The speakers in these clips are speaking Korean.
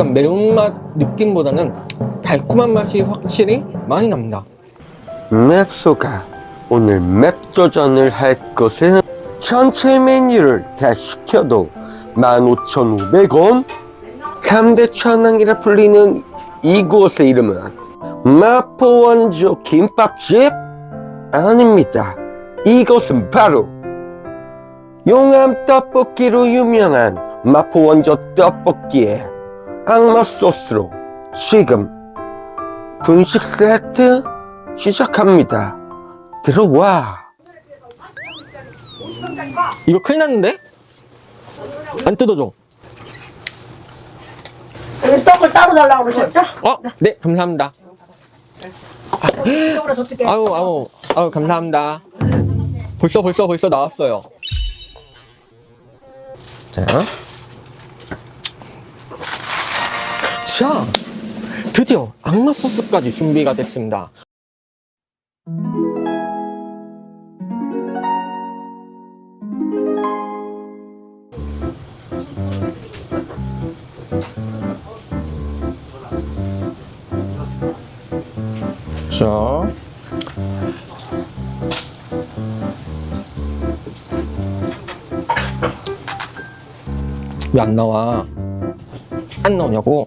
약간 매운맛 느낌보다는 달콤한 맛이 확실히 많이 납니다. 맵소가 오늘 맵 도전을 할 것은 전체 메뉴를 다 시켜도 15,500원 3대 천왕이라 불리는 이곳의 이름은 마포 원조 김밥집? 아닙니다 이곳은 바로 용암 떡볶이로 유명한 마포 원조 떡볶이에 악마 소스로 지금 분식 세트 시작합니다. 들어와. 이거 큰일 났는데? 안 뜯어줘. 여기 떡을 따로 달라고 그러셨죠? 어? 네, 감사합니다. 저쪽에 아우, 아우, 아우, 감사합니다. 벌써, 벌써, 벌써 나왔어요. 자. 자, 드디어 악마 소스까지 준비가 됐습니다. 자. 왜 안 나와? 안 나오냐고?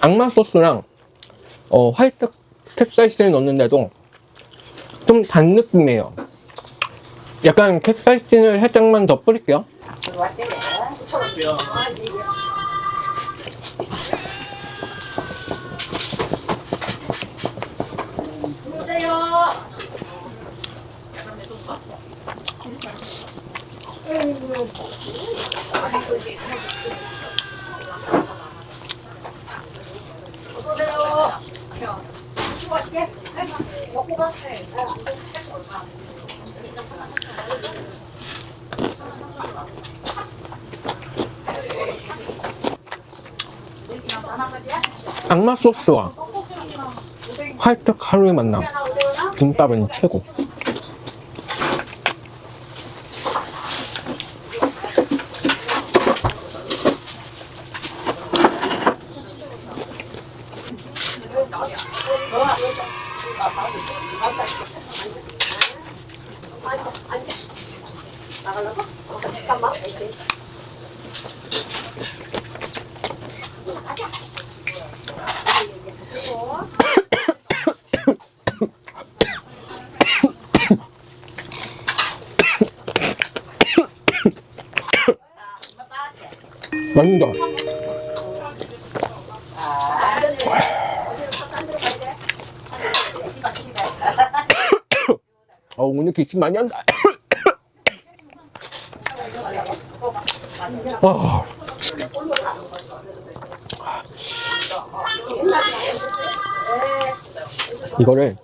악마 소스랑 어, 화이트 캡사이신을 넣는데도 좀 단 느낌이에요. 약간 캡사이신을 살짝만 더 뿌릴게요. 악마 소스와 화이트 카루의 만남. 김밥은 최고. 맛있다. 어, 오늘 기침 많이 한다. 아. 이거를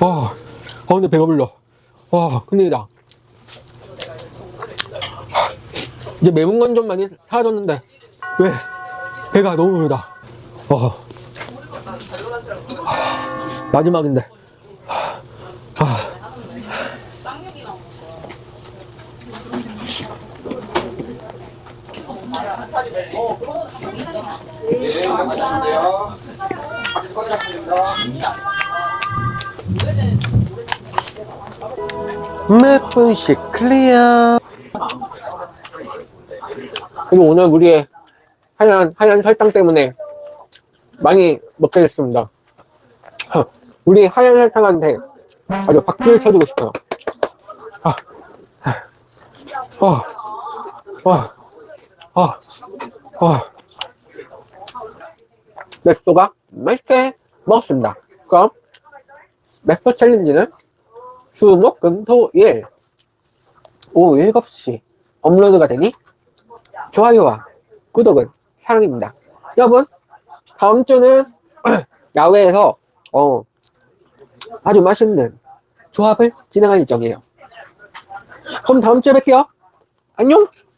아, 아 근데 배가 불러. 와, 큰일이다. 이제 매운 건 좀 많이 사라졌는데 왜 배가 너무 부르다. 와, 마지막인데 몇 분씩 클리어. 그리고 오늘 우리의 하얀, 하얀 설탕 때문에 많이 먹게 됐습니다. 하, 우리 하얀 설탕한테 아주 박수를 쳐주고 싶어요. 아, 아, 어, 어, 어, 어. 맥도가 맛있게 먹었습니다. 그럼 맥도 챌린지는 수, 목, 금, 토, 일 오후 7시 업로드가 되니 좋아요와 구독은 사랑입니다. 여러분, 다음 주는 야외에서 어, 아주 맛있는 조합을 진행할 예정이에요. 그럼 다음 주에 뵐게요. 안녕!